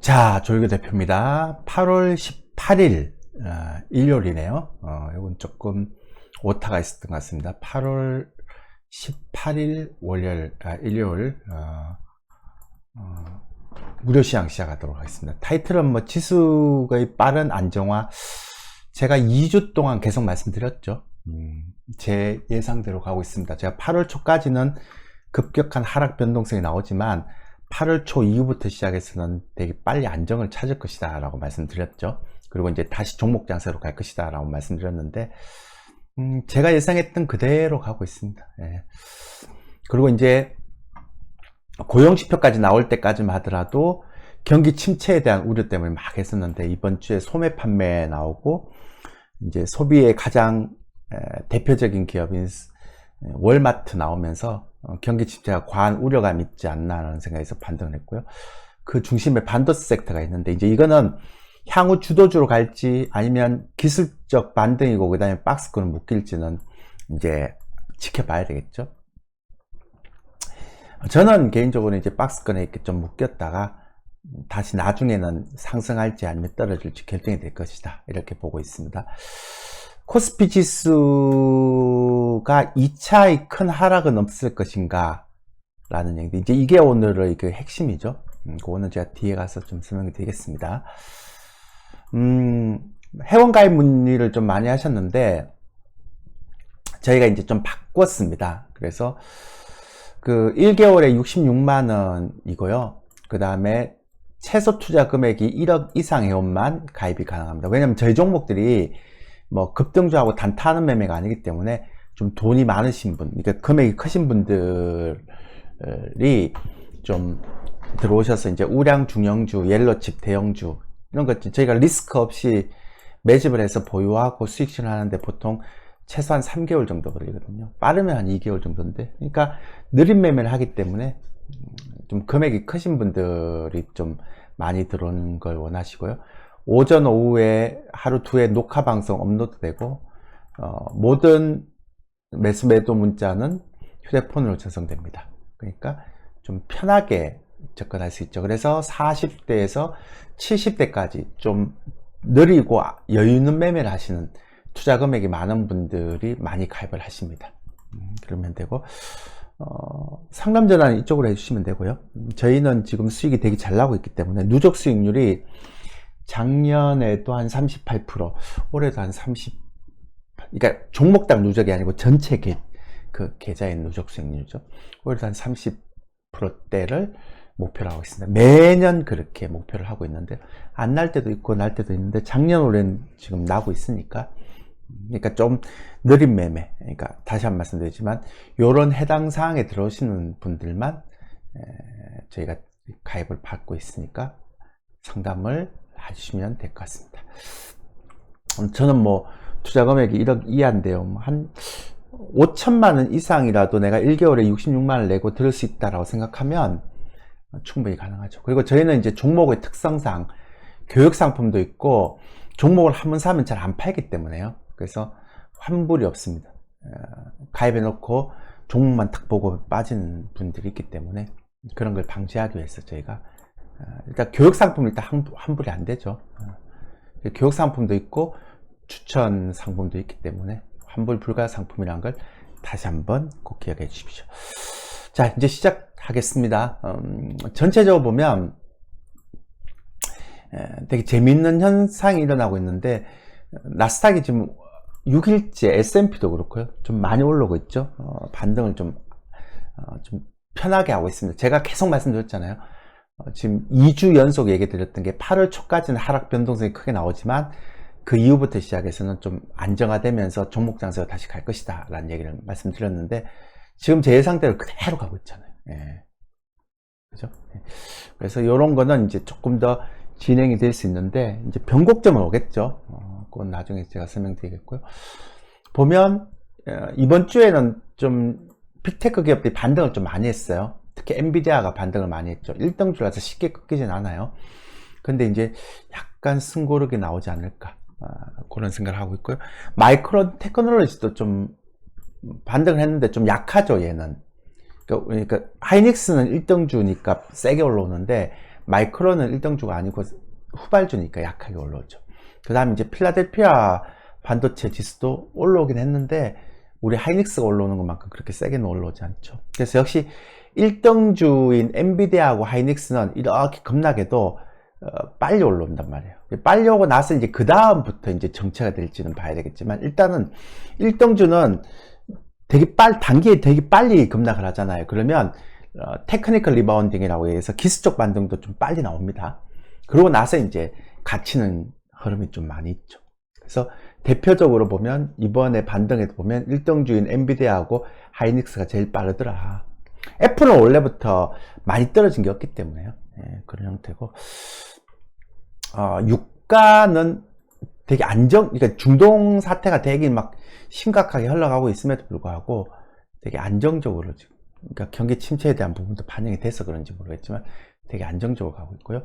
자, 조일교 대표입니다. 8월 18일, 어, 일요일이네요. 어, 이건 조금 오타가 있었던 것 같습니다. 8월 18일 월요일, 아, 일요일, 어, 어, 무료 시장 시작하도록 하겠습니다. 타이틀은 뭐 지수의 빠른 안정화. 제가 2주 동안 계속 말씀드렸죠. 음, 제 예상대로 가고 있습니다. 제가 8월 초까지는 급격한 하락 변동성이 나오지만 8월 초 이후부터 시작해서는 되게 빨리 안정을 찾을 것이다 라고 말씀드렸죠. 그리고 이제 다시 종목 장세로 갈 것이다 라고 말씀드렸는데, 음, 제가 예상했던 그대로 가고 있습니다. 예. 그리고 이제 고용지표까지 나올 때까지만 하더라도 경기 침체에 대한 우려 때문에 막 했었는데 이번 주에 소매 판매 나오고 이제 소비의 가장 대표적인 기업인 월마트 나오면서 어, 경기 침체가 과한 우려감 있지 않나라는 생각에서 반등을 했고요. 그 중심에 반도체 섹터가 있는데 이제 이거는 향후 주도주로 갈지 아니면 기술적 반등이고 그 다음에 박스권을 묶일지는 이제 지켜봐야 되겠죠. 저는 개인적으로 이제 박스권에 이렇게 좀 묶였다가 다시 나중에는 상승할지 아니면 떨어질지 결정이 될 것이다. 이렇게 보고 있습니다. 코스피 지수가 2차의 큰 하락은 없을 것인가 라는 얘기 이제 이게 오늘의 그 핵심이죠. 음, 그거는 제가 뒤에 가서 좀 설명을 드리겠습니다. 음, 회원가입 문의를 좀 많이 하셨는데 저희가 이제 좀 바꿨습니다. 그래서 그 1개월에 66만원이고요. 그 다음에 최소 투자 금액이 1억 이상 회원만 가입이 가능합니다. 왜냐면 저희 종목들이 뭐 급등주하고 단타하는 매매가 아니기 때문에 좀 돈이 많으신 분, 그러니까 금액이 크신 분들이 좀 들어오셔서 이제 우량 중형주, 옐로칩 대형주 이런 것 저희가 리스크 없이 매집을 해서 보유하고 수익 실현하는데 보통 최소한 3개월 정도 걸리거든요. 빠르면 한 2개월 정도인데, 그러니까 느린 매매를 하기 때문에 좀 금액이 크신 분들이 좀 많이 들어오는 걸 원하시고요. 오전 오후에 하루 두 회 녹화 방송 업로드 되고 어, 모든 매수 매도 문자는 휴대폰으로 전송됩니다. 그러니까 좀 편하게 접근할 수 있죠. 그래서 40대에서 70대까지 좀 느리고 여유 있는 매매를 하시는 투자 금액이 많은 분들이 많이 가입을 하십니다. 음, 그러면 되고 어, 상담 전화는 이쪽으로 해주시면 되고요. 저희는 지금 수익이 되게 잘 나고 있기 때문에 누적 수익률이 작년에도 한 38%, 올해도 한 30, 그러니까 종목당 누적이 아니고 전체 계, 그 계좌의 누적 수익률이죠. 올해도 한 30%대를 목표로 하고 있습니다. 매년 그렇게 목표를 하고 있는데, 안 날 때도 있고, 날 때도 있는데, 작년, 올해는 지금 나고 있으니까, 그러니까 좀 느린 매매. 그러니까 다시 한번 말씀드리지만, 요런 해당 사항에 들어오시는 분들만 저희가 가입을 받고 있으니까 상담을 해주시면 될 것 같습니다. 음, 저는 뭐 투자 금액이 1억 이하인데요. 뭐한 5천만 원 이상이라도 내가 1개월에 66만 원 내고 들을 수 있다라고 생각하면 충분히 가능하죠. 그리고 저희는 이제 종목의 특성상 교육 상품도 있고 종목을 한 번 사면 잘 안 팔기 때문에요. 그래서 환불이 없습니다. 어, 가입해 놓고 종목만 딱 보고 빠지는 분들이 있기 때문에 그런 걸 방지하기 위해서 저희가 어, 일단 교육 상품은 일단 환불이 안 되죠. 어, 교육 상품도 있고 추천 상품도 있기 때문에 환불 불가 상품이라는 걸 다시 한번 꼭 기억해 주십시오. 자, 이제 시작하겠습니다. 음, 전체적으로 보면 되게 재밌는 현상이 일어나고 있는데 나스닥이 지금 6일째 S&P도 그렇고요. 좀 많이 올라오고 있죠. 어, 반등을 좀, 어, 좀 편하게 하고 있습니다. 제가 계속 말씀드렸잖아요. 어, 지금 2주 연속 얘기 드렸던 게 8월 초까지는 하락 변동성이 크게 나오지만 그 이후부터 시작해서는 좀 안정화되면서 종목 장세가 다시 갈 것이다 라는 얘기를 말씀드렸는데 지금 제 예상대로 그대로 가고 있잖아요. 예. 그죠? 예. 그래서 이런 거는 이제 조금 더 진행이 될 수 있는데 이제 변곡점은 오겠죠. 어, 그건 나중에 제가 설명드리겠고요. 보면 어, 이번 주에는 좀 빅테크 기업들이 반등을 좀 많이 했어요. 특히 엔비디아가 반등을 많이 했죠. 1등주라서 쉽게 꺾이진 않아요. 근데 이제 약간 승고르게 나오지 않을까. 아, 그런 생각을 하고 있고요. 마이크로 테크놀로지도 좀 반등을 했는데 좀 약하죠, 얘는. 그러니까, 그러니까 하이닉스는 1등주니까 세게 올라오는데 마이크론은 1등주가 아니고 후발주니까 약하게 올라오죠. 그 다음에 이제 필라델피아 반도체 지수도 올라오긴 했는데 우리 하이닉스가 올라오는 것만큼 그렇게 세게는 올라오지 않죠. 그래서 역시 1등주인 엔비디아하고 하이닉스는 이렇게 겁나게도 어, 빨리 올라온단 말이에요. 빨리 오고 나서 이제 그 다음부터 이제 정체가 될지는 봐야 되겠지만 일단은 1등주는 되게 빨 단기에 되게 빨리 급락을 하잖아요. 그러면 어, 테크니컬 리바운딩이라고 해서 기술 적 반등도 좀 빨리 나옵니다. 그러고 나서 이제 갇히는 흐름이 좀 많이 있죠. 그래서 대표적으로 보면 이번에 반등에도 보면 1등주인 엔비디아하고 하이닉스가 제일 빠르더라. 애플은 원래부터 많이 떨어진 게 없기 때문에요. 예, 그런 형태고 어, 유가는 되게 안정, 그러니까 중동 사태가 되게 막 심각하게 흘러가고 있음에도 불구하고 되게 안정적으로 지금, 그러니까 경기 침체에 대한 부분도 반영이 돼서 그런지 모르겠지만 되게 안정적으로 가고 있고요.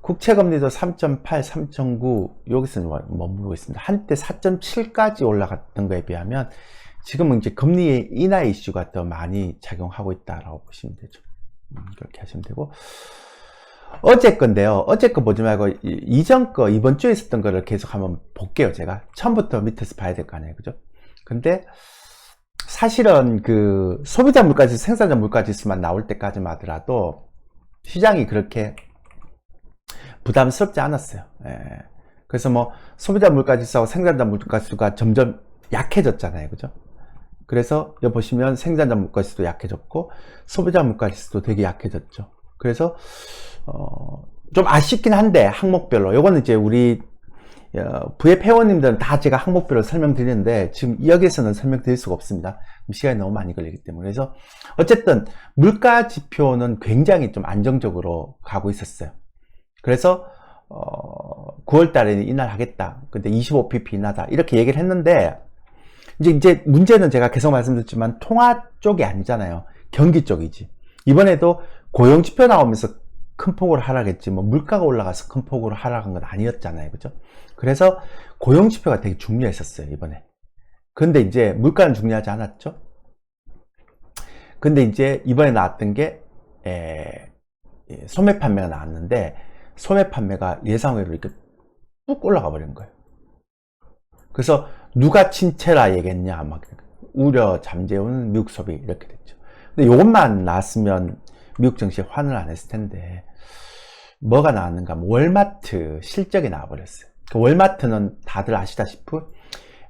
국채 금리도 3.8, 3.9 여기서 머무르고 있습니다. 한때 4.7까지 올라갔던 거에 비하면 지금은 이제 금리 인하 이슈가 더 많이 작용하고 있다라고 보시면 되죠. 음, 그렇게 하시면 되고 어제 건데요. 어제 거 보지 말고 이- 이전 거 이번 주에 있었던 거를 계속 한번 볼게요. 제가 처음부터 밑에서 봐야 될 거 아니에요, 그죠? 근데 사실은 그 소비자 물가지수, 생산자 물가지수만 나올 때까지만 하더라도 시장이 그렇게 부담스럽지 않았어요. 예. 그래서 뭐 소비자 물가지수하고 생산자 물가지수가 점점 약해졌잖아요, 그죠? 그래서 여기 보시면 생산자 물가지수도 약해졌고 소비자 물가지수도 되게 약해졌죠. 그래서 어, 좀 아쉽긴 한데 항목별로 요거는 이제 우리 어, VF 회원님들은 다 제가 항목별로 설명드리는데 지금 여기에서는 설명드릴 수가 없습니다. 시간이 너무 많이 걸리기 때문에 그래서 어쨌든 물가 지표는 굉장히 좀 안정적으로 가고 있었어요. 그래서 어, 9월 달에는 인하하겠다. 근데 25pp 인하다. 이렇게 얘기를 했는데 이제 이제 문제는 제가 계속 말씀드렸지만 통화 쪽이 아니잖아요. 경기 쪽이지. 이번에도 고용 지표 나오면서 큰 폭으로 하락했지 뭐 물가가 올라가서 큰 폭으로 하락한 건 아니었잖아요. 그죠? 그래서 고용 지표가 되게 중요했었어요, 이번에. 근데 이제 물가는 중요하지 않았죠? 근데 이제 이번에 나왔던 게 에, 예, 소매 판매가 나왔는데 소매 판매가 예상외로 이렇게 뚝 올라가 버린 거예요. 그래서 누가 침체라 얘기했냐 막 우려 잠재우는 미국 소비 이렇게 됐죠. 근데 이것만 나왔으면 미국 증시에 환을 안 했을 텐데 뭐가 나왔는가? 하면 월마트 실적이 나와버렸어요. 그 월마트는 다들 아시다시피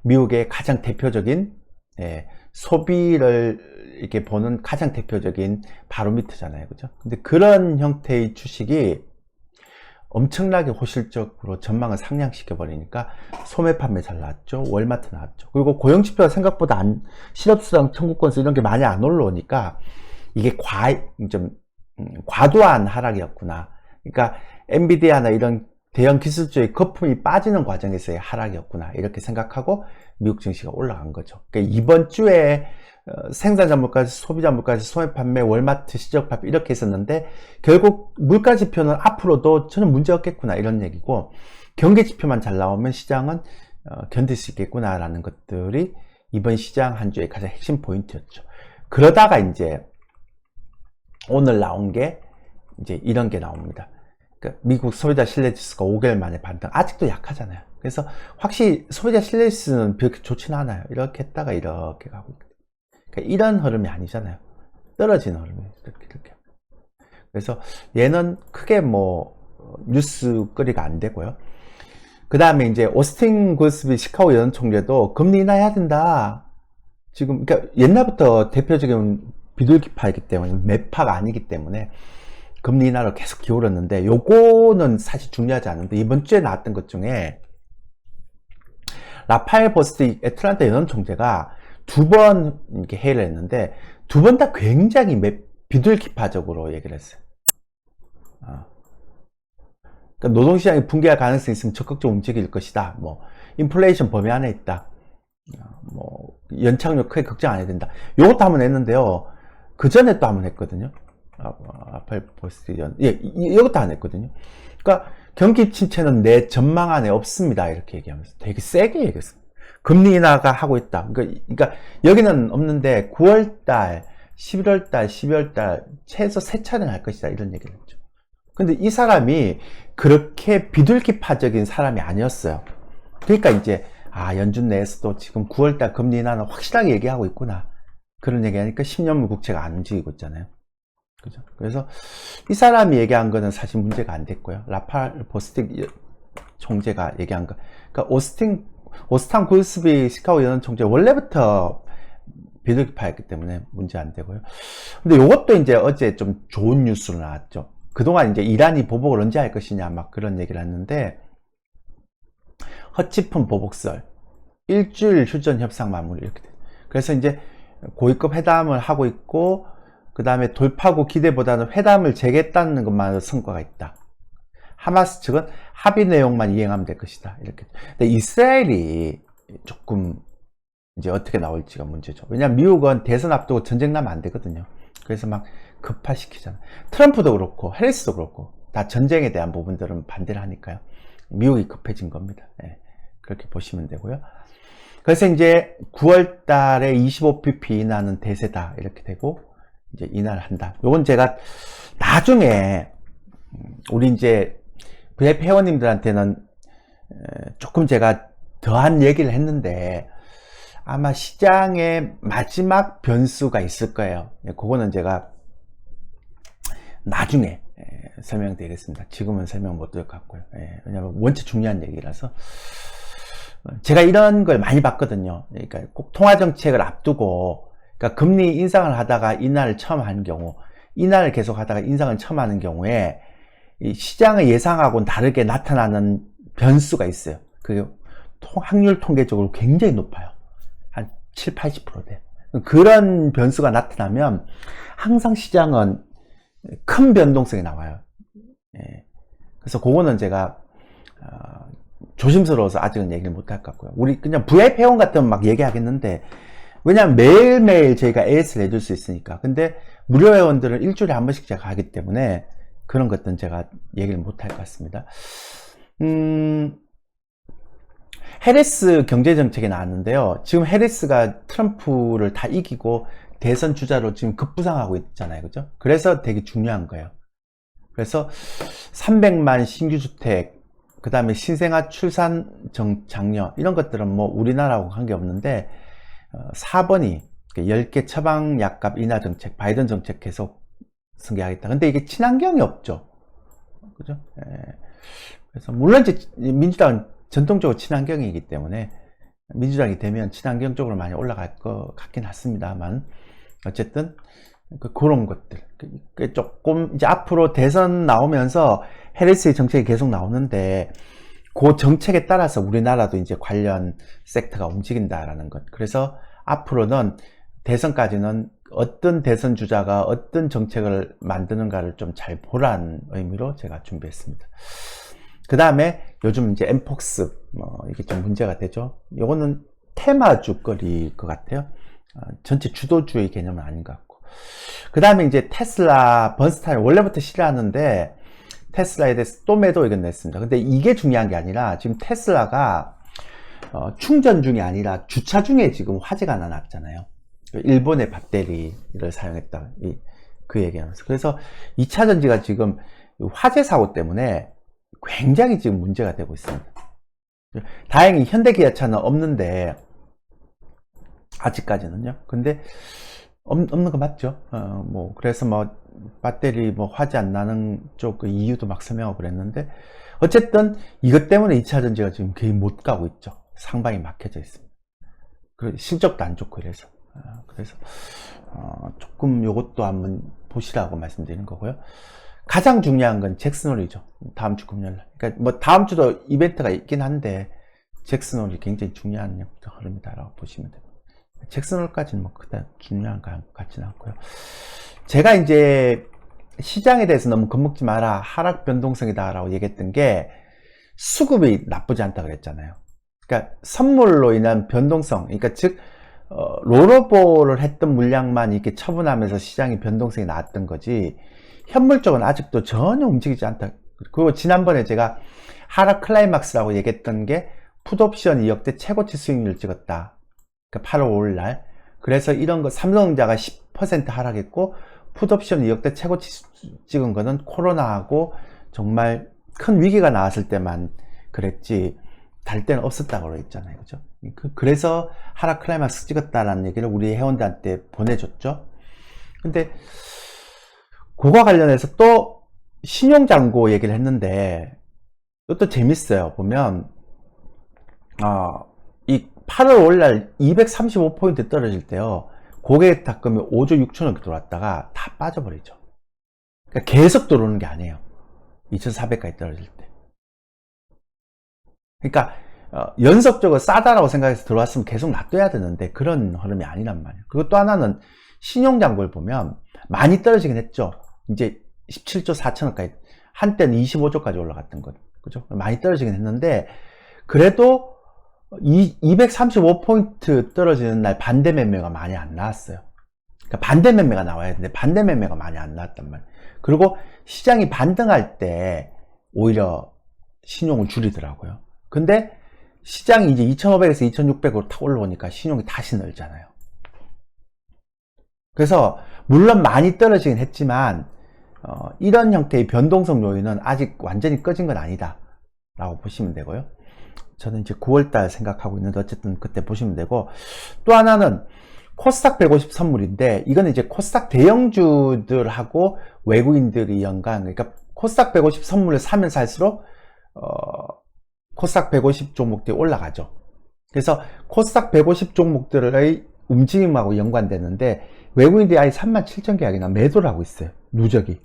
미국의 가장 대표적인 예, 소비를 이렇게 보는 가장 대표적인 바로미터잖아요, 그죠? 근데 그런 형태의 주식이 엄청나게 호실적으로 전망을 상향시켜 버리니까 소매 판매 잘 나왔죠. 월마트 나왔죠. 그리고 고용 지표가 생각보다 안 실업수당 청구권수 이런 게 많이 안 올라오니까 이게 과, 좀, 음, 과도한 하락이었구나. 그러니까 엔비디아나 이런 대형 기술주의 거품이 빠지는 과정에서의 하락이었구나. 이렇게 생각하고 미국 증시가 올라간 거죠. 그러니까 이번 주에 어, 생산자 물가지, 소비자 물가지, 소매 판매, 월마트 시적 발표 이렇게 있었는데 결국 물가 지표는 앞으로도 전혀 문제 없겠구나 이런 얘기고 경기 지표만 잘 나오면 시장은 어, 견딜 수 있겠구나라는 것들이 이번 시장 한 주의 가장 핵심 포인트였죠. 그러다가 이제 오늘 나온 게 이제 이런 게 나옵니다. 그러니까 미국 소비자 신뢰 지수가 5개월 만에 반등. 아직도 약하잖아요. 그래서 확실히 소비자 신뢰 지수는 그렇게 좋지는 않아요. 이렇게 했다가 이렇게 가고 있거든요. 그러니까 이런 흐름이 아니잖아요. 떨어지는 흐름이 이렇게 이렇게. 그래서 얘는 크게 뭐 뉴스거리가 안 되고요. 그 다음에 이제 오스틴 고스비 시카고 연 총재도 금리 인하해야 된다. 지금 그러니까 옛날부터 대표적인 비둘기파이기 때문에 매파가 아니기 때문에 금리 인하로 계속 기울었는데 요거는 사실 중요하지 않은데 이번 주에 나왔던 것 중에 라파엘 버스트 애틀란타 연원 총재가 두 번 이렇게 회의를 했는데 두 번 다 굉장히 매, 비둘기파적으로 얘기를 했어요. 어. 그러니까 노동시장이 붕괴할 가능성이 있으면 적극적으로 움직일 것이다. 뭐 인플레이션 범위 안에 있다. 어, 뭐 연착륙 크게 걱정 안 해야 된다. 요것도 한번 했는데요. 그 전에 또 한번 했거든요. 아, 아팔 버스트 연, 예, 이- 이것도 안 했거든요. 그러니까 경기 침체는 내 전망 안에 없습니다. 이렇게 얘기하면서 되게 세게 얘기했어요. 금리 인하가 하고 있다. 그러니까, 그러니까 여기는 없는데 9월 달, 11월 달, 12월 달 최소 세 차례는 할 것이다. 이런 얘기를 했죠. 근데 이 사람이 그렇게 비둘기파적인 사람이 아니었어요. 그러니까 이제 아 연준 내에서도 지금 9월달 금리 인하는 확실하게 얘기하고 있구나 그런 얘기하니까 10년물 국채가 안 움직이고 있잖아요. 그죠? 그래서 이 사람이 얘기한 거는 사실 문제가 안 됐고요. 라팔 보스틱 총재가 얘기한 거. 그러니까 오스틴 오스탄 굴스비 시카고 연원 총재 원래부터 비둘기파였기 때문에 문제 안 되고요. 근데 이것도 이제 어제 좀 좋은 뉴스로 나왔죠. 그동안 이제 이란이 보복을 언제 할 것이냐 막 그런 얘기를 했는데 허치폰 보복설 일주일 휴전 협상 마무리 이렇게 돼. 그래서 이제 고위급 회담을 하고 있고 그 다음에 돌파구 기대보다는 회담을 재개했다는 것만으로 성과가 있다. 하마스 측은 합의 내용만 이행하면 될 것이다. 이렇게. 근데 이스라엘이 조금 이제 어떻게 나올지가 문제죠. 왜냐하면 미국은 대선 앞두고 전쟁 나면 안 되거든요. 그래서 막 급파시키잖아요. 트럼프도 그렇고 해리스도 그렇고 다 전쟁에 대한 부분들은 반대를 하니까요. 미국이 급해진 겁니다. 예, 그렇게 보시면 되고요. 그래서 이제 9월 달에 25pp 인하는 대세다. 이렇게 되고 이제 인하를 한다. 요건 제가 나중에 음, 우리 이제 VIP 회원님들한테는 조금 제가 더한 얘기를 했는데 아마 시장의 마지막 변수가 있을 거예요. 예, 그거는 제가 나중에 설명드리겠습니다. 지금은 설명 못 드릴 것 같고요. 예, 왜냐하면 원체 중요한 얘기라서 제가 이런 걸 많이 봤거든요. 그러니까 꼭 통화 정책을 앞두고 그러니까 금리 인상을 하다가 인하를 처음 하는 경우, 인하를 계속 하다가 인상을 처음 하는 경우에 시장의 예상하고는 다르게 나타나는 변수가 있어요. 그게 확률 통계적으로 굉장히 높아요. 한 7, 80% 돼. 그런 변수가 나타나면 항상 시장은 큰 변동성이 나와요. 예. 그래서 그거는 제가 어, 조심스러워서 아직은 얘기를 못 할 것 같고요. 우리 그냥 VIP 회원 같으면 막 얘기하겠는데 왜냐하면 매일매일 저희가 AS를 해줄 수 있으니까. 근데 무료 회원들은 일주일에 한 번씩 제가 하기 때문에 그런 것들은 제가 얘기를 못할 것 같습니다. 음, 해리스 경제정책이 나왔는데요. 지금 해리스가 트럼프를 다 이기고 대선 주자로 지금 급부상하고 있잖아요. 그죠? 그래서 되게 중요한 거예요. 그래서 300만 신규 주택, 그 다음에 신생아 출산 정, 장려, 이런 것들은 뭐 우리나라하고 관계없는데, 4번이 어, 10개 처방 약값 인하 정책, 바이든 정책 계속 승계하겠다. 근데 이게 친환경이 없죠. 그죠? 예. 그래서 물론 이제 민주당은 전통적으로 친환경이기 때문에 민주당이 되면 친환경 쪽으로 많이 올라갈 것 같긴 같습니다만 어쨌든 그 그런 것들 그 조금 이제 앞으로 대선 나오면서 해리스의 정책이 계속 나오는데 그 정책에 따라서 우리나라도 이제 관련 섹터가 움직인다라는 것 그래서 앞으로는 대선까지는 어떤 대선 주자가 어떤 정책을 만드는가를 좀 잘 보라는 의미로 제가 준비했습니다. 그 다음에 요즘 이제 엠폭스 뭐 이게 좀 문제가 되죠. 이거는 테마 주 거리일 것 같아요. 어, 전체 주도주의 개념은 아닌 것 같고. 그 다음에 이제 테슬라 번스타일 원래부터 싫어하는데 테슬라에 대해서 또 매도 의견 냈습니다. 근데 이게 중요한 게 아니라 지금 테슬라가 어, 충전 중이 아니라 주차 중에 지금 화재가 하나 났잖아요. 일본의 배터리를 사용했다. 이, 그 얘기하면서. 그래서 2차 전지가 지금 화재 사고 때문에 굉장히 지금 문제가 되고 있습니다. 다행히 현대기아차는 없는데, 아직까지는요. 근데, 없, 없는 거 맞죠? 어, 뭐, 그래서 뭐, 배터리 뭐 화재 안 나는 쪽 그 이유도 막 설명하고 그랬는데, 어쨌든 이것 때문에 2차 전지가 지금 거의 못 가고 있죠. 상방이 막혀져 있습니다. 그 실적도 안 좋고 이래서. 어, 그래서 어, 조금 요것도 한번 보시라고 말씀드리는 거고요. 가장 중요한 건 잭슨홀이죠. 다음 주 금요일. 그러니까 뭐 다음 주도 이벤트가 있긴 한데 잭슨홀이 굉장히 중요한 흐름이다라고 보시면 됩니다. 잭슨홀까지는 뭐 그다지 중요한 것 같지는 않고요. 제가 이제 시장에 대해서 너무 겁먹지 마라 하락 변동성이다라고 얘기했던 게 수급이 나쁘지 않다 그랬잖아요. 그러니까 선물로 인한 변동성, 그러니까 즉 어, 롤오버를 했던 물량만 이렇게 처분하면서 시장의 변동성이 나왔던 거지 현물 쪽은 아직도 전혀 움직이지 않다. 그리고 지난번에 제가 하락 클라이막스라고 얘기했던 게 풋옵션 2억대 최고치 수익률을 찍었다. 그 8월 5일 날. 그래서 이런 거 삼성전자가 10% 하락했고 풋옵션 역대 최고 치- 찍은 거는 코로나하고 정말 큰 위기가 나왔을 때만 그랬지 달 때는 없었다고 그랬잖아요. 그죠? 그, 래서 하락 클라이막스 찍었다라는 얘기를 우리 회원들한테 보내줬죠. 근데 그거 관련해서 또 신용장고 얘기를 했는데 이것도 재밌어요. 보면 어, 이 8월 5일날 235포인트 떨어질 때요. 고객 닦으면 5조 6천억 들어왔다가 다 빠져버리죠. 그러니까 계속 들어오는 게 아니에요. 2,400까지 떨어질 때. 그러니까 어, 연속적으로 싸다라고 생각해서 들어왔으면 계속 놔둬야 되는데 그런 흐름이 아니란 말이에요. 그리고 또 하나는 신용장고를 보면 많이 떨어지긴 했죠. 이제 17조 4천억까지 한때는 25조까지 올라갔던 것. 그죠? 많이 떨어지긴 했는데 그래도 이 235포인트 떨어지는 날 반대 매매가 많이 안 나왔어요. 그러니까 반대 매매가 나와야 되는데 반대 매매가 많이 안 나왔단 말이에요. 그리고 시장이 반등할 때 오히려 신용을 줄이더라고요. 근데 시장이 이제 2,500에서 2,600으로 탁 올라오니까 신용이 다시 늘잖아요. 그래서 물론 많이 떨어지긴 했지만 어, 이런 형태의 변동성 요인은 아직 완전히 꺼진 건 아니다 라고 보시면 되고요. 저는 이제 9월달 생각하고 있는데 어쨌든 그때 보시면 되고 또 하나는 코스닥 150 선물인데 이거는 이제 코스닥 대형주들하고 외국인들이 연간 그러니까 코스닥 150 선물을 사면 살수록 어, 코스닥 150 종목들이 올라가죠. 그래서 코스닥 150 종목들의 움직임하고 연관되는데 외국인들이 아예 3만 7천 계약이나 매도를 하고 있어요. 누적이.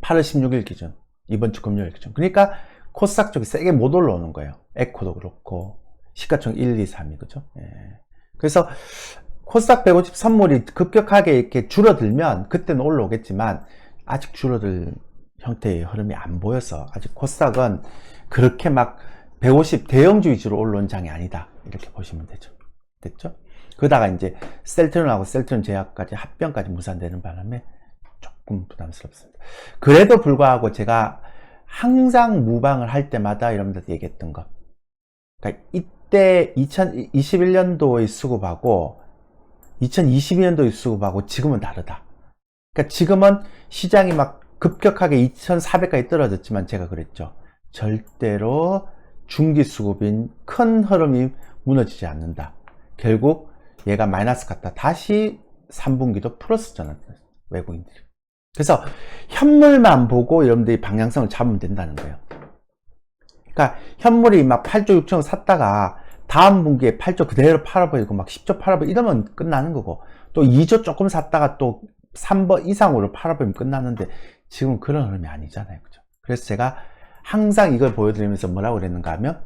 8월 16일 기준. 이번 주 금요일 기준. 그러니까 코스닥 쪽이 세게 못 올라오는 거예요. 에코도 그렇고 시가총 1, 2, 3이 그죠? 예. 그래서 코스닥 150 선물이 급격하게 이렇게 줄어들면 그때는 올라오겠지만 아직 줄어들 형태의 흐름이 안 보여서 아직 코스닥은 그렇게 막 150 대형주 위주로 올라온 장이 아니다 이렇게 보시면 되죠. 됐죠? 그러다가 이제 셀트론하고 셀트론 제약까지 합병까지 무산되는 바람에 조금 부담스럽습니다. 그래도 불구하고 제가 항상 무방을 할 때마다 여러분들한테 얘기했던 것. 그러니까 이때 2021년도의 수급하고 2022년도의 수급하고 지금은 다르다. 그러니까 지금은 시장이 막 급격하게 2,400까지 떨어졌지만 제가 그랬죠. 절대로 중기 수급인 큰 흐름이 무너지지 않는다. 결국 얘가 마이너스 갔다 다시 3분기도 플러스 전환됐어요. 외국인들이. 그래서 현물만 보고 여러분들이 방향성을 잡으면 된다는 거예요. 그러니까 현물이 막 8조 6천원 샀다가 다음 분기에 8조 그대로 팔아버리고 막 10조 팔아버리고 이러면 끝나는 거고 또 2조 조금 샀다가 또 3번 이상으로 팔아버리면 끝나는데 지금 그런 흐름이 아니잖아요. 그죠? 그래서 제가 항상 이걸 보여드리면서 뭐라고 그랬는가 하면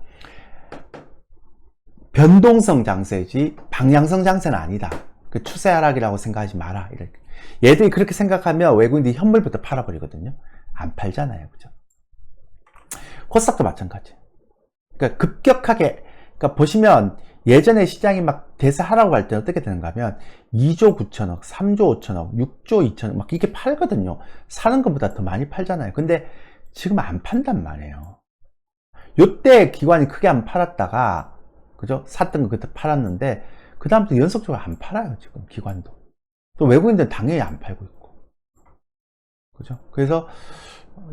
변동성 장세지 방향성 장세는 아니다. 그 추세 하락이라고 생각하지 마라. 이렇게. 얘들이 그렇게 생각하면 외국인들이 현물부터 팔아버리거든요. 안 팔잖아요. 그죠? 코스닥도 마찬가지. 그러니까 급격하게, 그러니까 보시면 예전에 시장이 막 대사하라고 할 때 어떻게 되는가 하면 2조 9천억, 3조 5천억, 6조 2천억 막 이렇게 팔거든요. 사는 것보다 더 많이 팔잖아요. 근데 지금 안 판단 말이에요. 요때 기관이 크게 안 팔았다가 그죠? 샀던 거 그때 팔았는데 그 다음부터 연속적으로 안 팔아요. 지금 기관도. 또 외국인들은 당연히 안 팔고 있고. 그죠? 그래서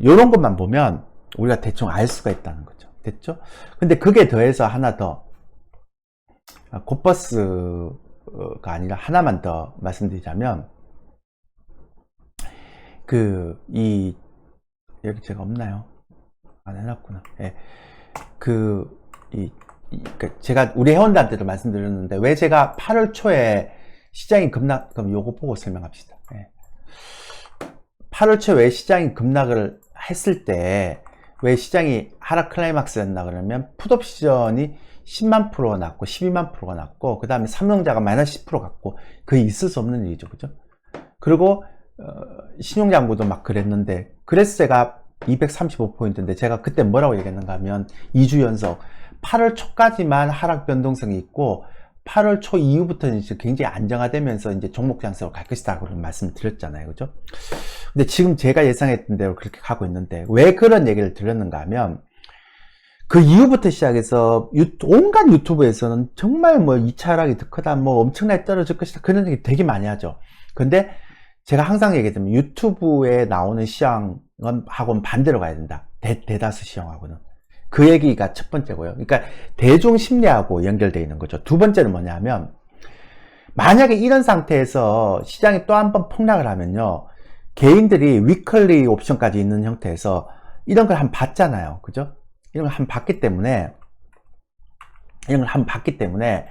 요런 것만 보면 우리가 대충 알 수가 있다는 거죠. 됐죠? 근데 그게 더해서 하나 더 아, 곧버스가 아니라 하나만 더 말씀드리자면 그 이 여기 제가 없나요? 안 해놨구나. 예. 그, 이, 이, 그 제가 우리 회원들한테도 말씀드렸는데, 왜 제가 8월 초에 시장이 급락, 그럼 요거 보고 설명합시다. 예. 8월 초에 왜 시장이 급락을 했을 때, 왜 시장이 하락 클라이막스였나 그러면, 풋옵션이 10만 프로가 났고, 12만 프로가 났고, 그 다음에 삼성자가 마이너스 10% 갔고, 그게 있을 수 없는 일이죠. 그죠? 그리고, 어, 신용장부도 막 그랬는데, 제가 235포인트인데, 제가 그때 뭐라고 얘기했는가 하면, 2주 연속, 8월 초까지만 하락 변동성이 있고, 8월 초 이후부터는 이제 굉장히 안정화되면서 이제 종목 장세로 갈 것이다. 그런 말씀을 드렸잖아요. 그죠? 근데 지금 제가 예상했던 대로 그렇게 가고 있는데, 왜 그런 얘기를 드렸는가 하면, 그 이후부터 시작해서 유, 온갖 유튜브에서는 정말 뭐 2차 하락이 더 크다, 뭐 엄청나게 떨어질 것이다. 그런 얘기 되게 많이 하죠. 근데 제가 항상 얘기했지만 유튜브에 나오는 시황은 하고는 반대로 가야 된다. 대, 대다수 시황하고는. 그 얘기가 첫 번째고요. 그러니까 대중 심리하고 연결되어 있는 거죠. 두 번째는 뭐냐면 만약에 이런 상태에서 시장이 또 한 번 폭락을 하면요. 개인들이 위클리 옵션까지 있는 형태에서 이런 걸한번 봤잖아요. 그죠? 이런 걸한번 봤기 때문에 이런 걸한번 봤기 때문에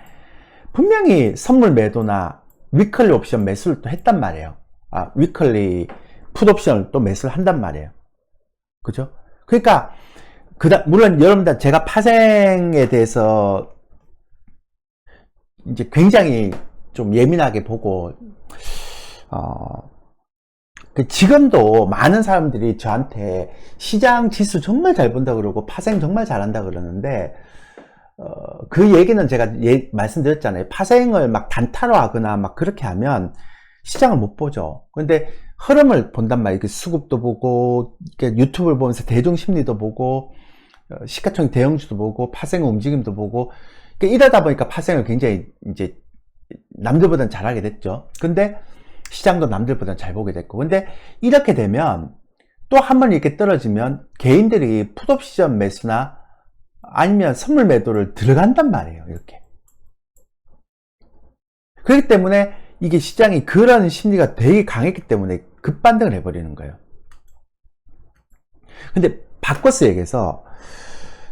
분명히 선물 매도나 위클리 옵션 매수를 또 했단 말이에요. 아, 위클리 풋 옵션을 또 매수를 한단 말이에요. 그죠? 그러니까 그다 물론 여러분들 제가 파생에 대해서 이제 굉장히 좀 예민하게 보고 어, 그 지금도 많은 사람들이 저한테 시장 지수 정말 잘 본다 그러고 파생 정말 잘한다 그러는데 어, 그 얘기는 제가 예, 말씀드렸잖아요. 파생을 막 단타로 하거나 막 그렇게 하면 시장을 못 보죠. 근데 흐름을 본단 말이에요. 그 수급도 보고 유튜브를 보면서 대중 심리도 보고 어, 시가총액 대형주도 보고 파생 움직임도 보고 그러니까 이러다 보니까 파생을 굉장히 이제 남들보다는 잘하게 됐죠. 근데 시장도 남들보다 잘 보게 됐고. 근데 이렇게 되면 또 한 번 이렇게 떨어지면 개인들이 풋옵션 매수나 아니면 선물 매도를 들어간단 말이에요. 이렇게. 그렇기 때문에 이게 시장이 그런 심리가 되게 강했기 때문에 급반등을 해버리는 거예요. 근데 바꿔서 얘기해서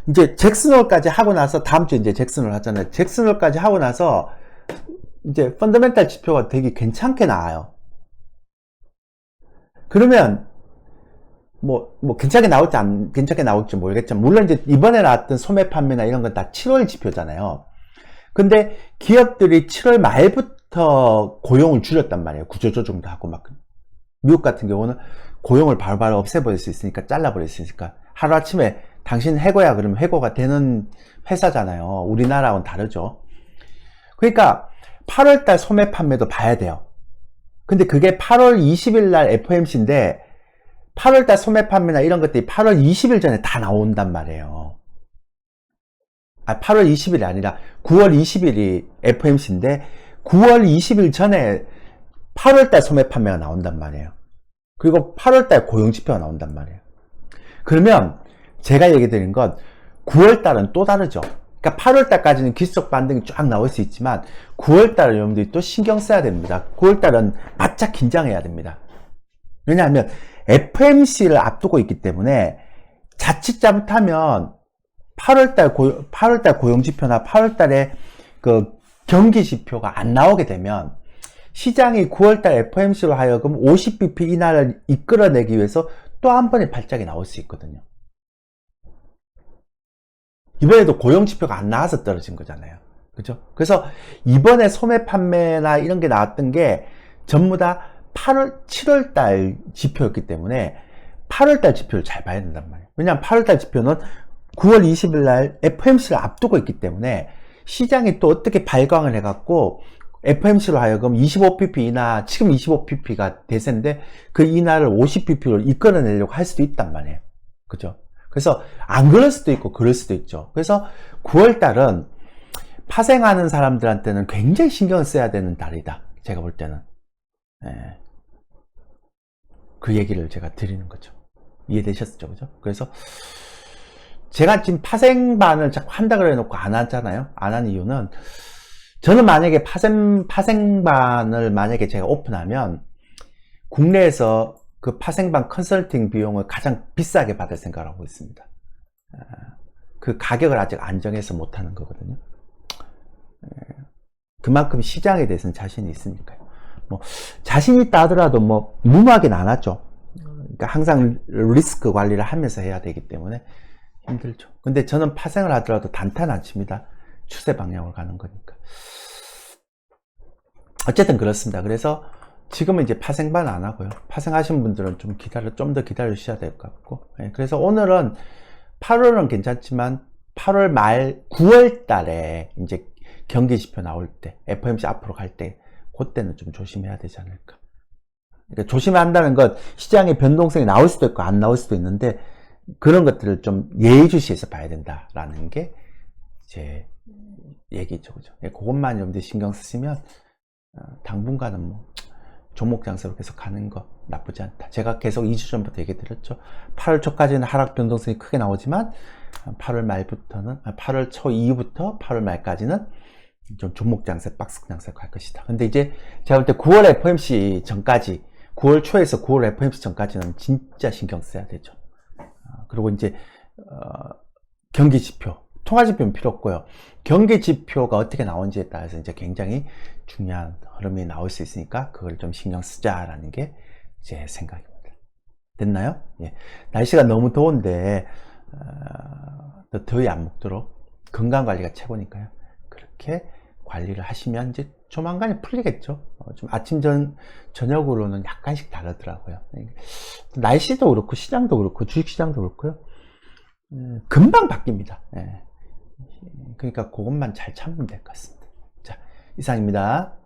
이제 잭슨홀까지 하고 나서 다음 주에 이제 잭슨홀 하잖아요. 잭슨홀까지 하고 나서 이제 펀더멘탈 지표가 되게 괜찮게 나와요. 그러면 뭐, 뭐, 괜찮게 나올지 안, 괜찮게 나올지 모르겠지만, 물론 이제 이번에 나왔던 소매 판매나 이런 건 다 7월 지표잖아요. 근데 기업들이 7월 말부터 고용을 줄였단 말이에요. 구조조정도 하고 막. 미국 같은 경우는 고용을 바로바로 없애버릴 수 있으니까, 잘라버릴 수 있으니까. 하루아침에 당신 해고야 그러면 해고가 되는 회사잖아요. 우리나라와는 다르죠. 그러니까 8월달 소매 판매도 봐야 돼요. 근데 그게 8월 20일 날 FOMC인데 8월달 소매 판매나 이런 것들이 8월 20일 전에 다 나온단 말이에요. 아, 8월 20일이 아니라 9월 20일이 FOMC인데 9월 20일 전에 8월달 소매 판매가 나온단 말이에요. 그리고 8월달 고용지표가 나온단 말이에요. 그러면 제가 얘기 드린 건 9월달은 또 다르죠. 그러니까 8월달까지는 기술적 반등이 쫙 나올 수 있지만 9월달 여러분들이 또 신경 써야 됩니다. 9월달은 바짝 긴장해야 됩니다. 왜냐하면 FMC를 앞두고 있기 때문에 자칫 잘못하면 8월달 고, 8월달 고용지표나 8월달에 그 경기 지표가 안 나오게 되면 시장이 9월달 FMC로 하여금 50bp 인하를 이끌어내기 위해서 또 한 번의 발작이 나올 수 있거든요. 이번에도 고용지표가 안 나와서 떨어진 거잖아요. 그죠? 그래서 이번에 소매 판매나 이런 게 나왔던 게 전부 다 8월, 7월 달 지표였기 때문에 8월 달 지표를 잘 봐야 된단 말이에요. 왜냐하면 8월 달 지표는 9월 20일 날 FMC를 앞두고 있기 때문에 시장이 또 어떻게 발광을 해갖고 FMC로 하여금 25pp 이나 지금 25pp가 대세인데 그 인하를 50pp로 이끌어내려고 할 수도 있단 말이에요. 그죠? 그래서 안 그럴 수도 있고 그럴 수도 있죠. 그래서 9월 달은 파생하는 사람들한테는 굉장히 신경을 써야 되는 달이다. 제가 볼 때는. 예. 그 얘기를 제가 드리는 거죠. 이해되셨죠? 그죠? 그래서 제가 지금 파생반을 자꾸 한다 그래 놓고 안 하잖아요. 안 한 이유는 저는 만약에 파생, 파생반을 만약에 제가 오픈하면 국내에서 그 파생반 컨설팅 비용을 가장 비싸게 받을 생각을 하고 있습니다. 아, 그 가격을 아직 안정해서 못하는 거거든요. 예. 그만큼 시장에 대해서는 자신이 있으니까요. 뭐 자신 있다 하더라도 뭐 무모하게는 안 하죠. 그러니까 항상 리스크 관리를 하면서 해야 되기 때문에 힘들죠. 근데 저는 파생을 하더라도 단타는 안 칩니다. 추세 방향으로 가는 거니까. 어쨌든 그렇습니다. 그래서 지금은 이제 파생반 안 하고요. 파생하신 분들은 좀 기다려, 좀 더 기다려 주셔야 될 것 같고. 예, 그래서 오늘은 8월은 괜찮지만 8월 말, 9월 달에 이제 경기 지표 나올 때, FOMC 앞으로 갈 때, 그때는 좀 조심해야 되지 않을까. 그러니까 조심한다는 건 시장의 변동성이 나올 수도 있고 안 나올 수도 있는데 그런 것들을 좀 예의주시해서 봐야 된다라는 게 제 얘기죠. 그죠? 예, 그것만 여러분들 신경 쓰시면 어, 당분간은 뭐 종목 장세로 계속 가는 거 나쁘지 않다. 제가 계속 2주 전부터 얘기 드렸죠. 8월 초까지는 하락 변동성이 크게 나오지만 8월 말부터는 8월 초 이후부터 8월 말까지는 좀 종목 장세, 박스 장세가 갈 것이다. 근데 이제 제가 볼 때 9월 FOMC 전까지 9월 초에서 9월 FOMC 전까지는 진짜 신경 써야 되죠. 아, 그리고 이제 어, 경기 지표, 통화 지표는 필요 없고요. 경기 지표가 어떻게 나오는지에 따라서 이제 굉장히 중요한 흐름이 나올 수 있으니까 그걸 좀 신경 쓰자라는 게 제 생각입니다. 됐나요? 예. 날씨가 너무 더운데 어, 더 더위 안 먹도록 건강 관리가 최고니까요. 그렇게 관리를 하시면 이제 조만간에 풀리겠죠. 어, 좀 아침 전 저녁으로는 약간씩 다르더라고요. 날씨도 그렇고 시장도 그렇고 주식 시장도 그렇고요. 음, 금방 바뀝니다. 예. 그러니까 그것만 잘 참으면 될 것 같습니다. 자, 이상입니다.